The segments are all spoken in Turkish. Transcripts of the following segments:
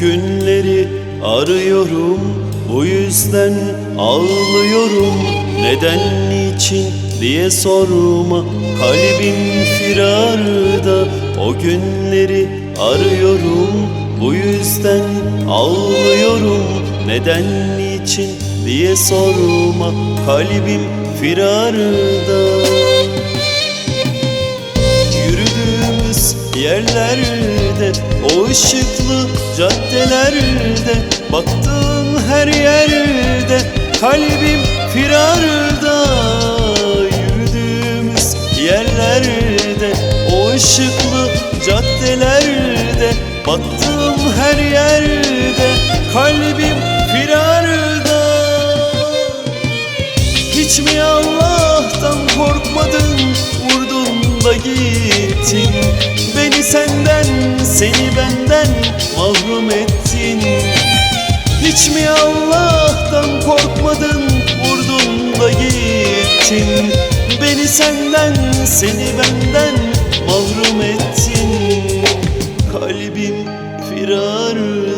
günleri arıyorum. Bu yüzden ağlıyorum. Neden niçin diye sorma. Kalbim firarda. O günleri arıyorum. Bu yüzden ağlıyorum. Neden niçin diye sorma. Kalbim firarda yerlerde O ışıklı caddelerde Baktığın her yerde Kalbim firarda Yürüdüğümüz yerlerde O ışıklı caddelerde Baktığım her yerde Kalbim firarda. Hiç mi Allah'tan korkmadın Vurdun da gittin. Beni senden seni benden mahrum ettin. Hiç mi Allah'tan korkmadın Vurdun da gittin? Beni senden seni benden mahrum ettin. Kalbim firarda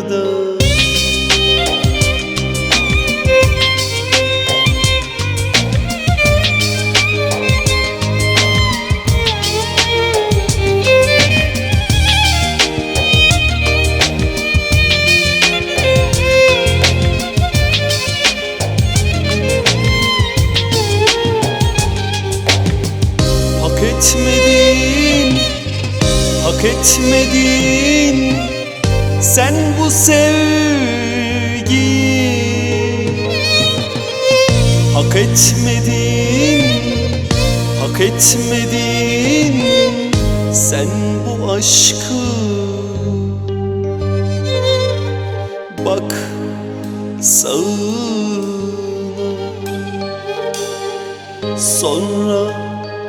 Hak etmedin, hak etmedin. Sen bu sevgi Hak etmedin, hak etmedin. Sen bu aşkı Bak sağına sonra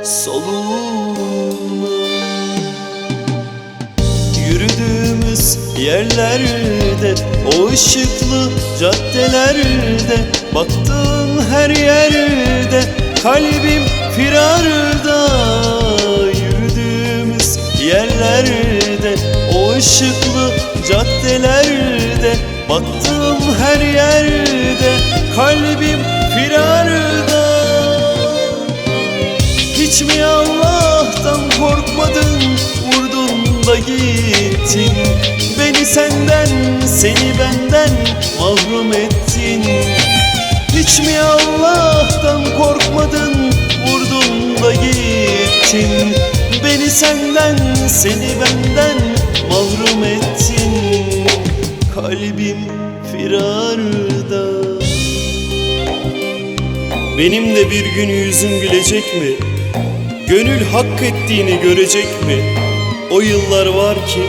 soluna Yürüdüğümüz yerlerde O ışıklı caddelerde Baktığın her yerde Kalbim firarda. Yürüdüğümüz yerlerde O ışıklı caddelerde Baktığım her yerde Kalbim firarda hiç mi Allah'tan korkmadın Vurdun da gittin. Beni senden seni benden mahrum ettin. Hiç mi Allah'tan korkmadın Vurdun da gittin. Beni senden seni benden mahrum ettin. Kalbim firarda. Benim de bir gün yüzüm gülecek mi? Gönül hak ettiğini görecek mi? O yıllar var ki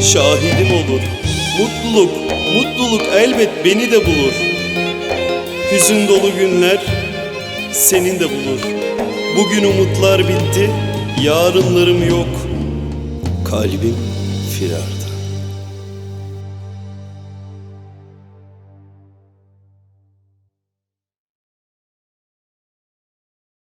şahidim olur. Mutluluk, mutluluk elbet beni de bulur. Hüzün dolu günler senin de bulur. Bugün umutlar bitti, yarınlarım yok. Kalbim firar.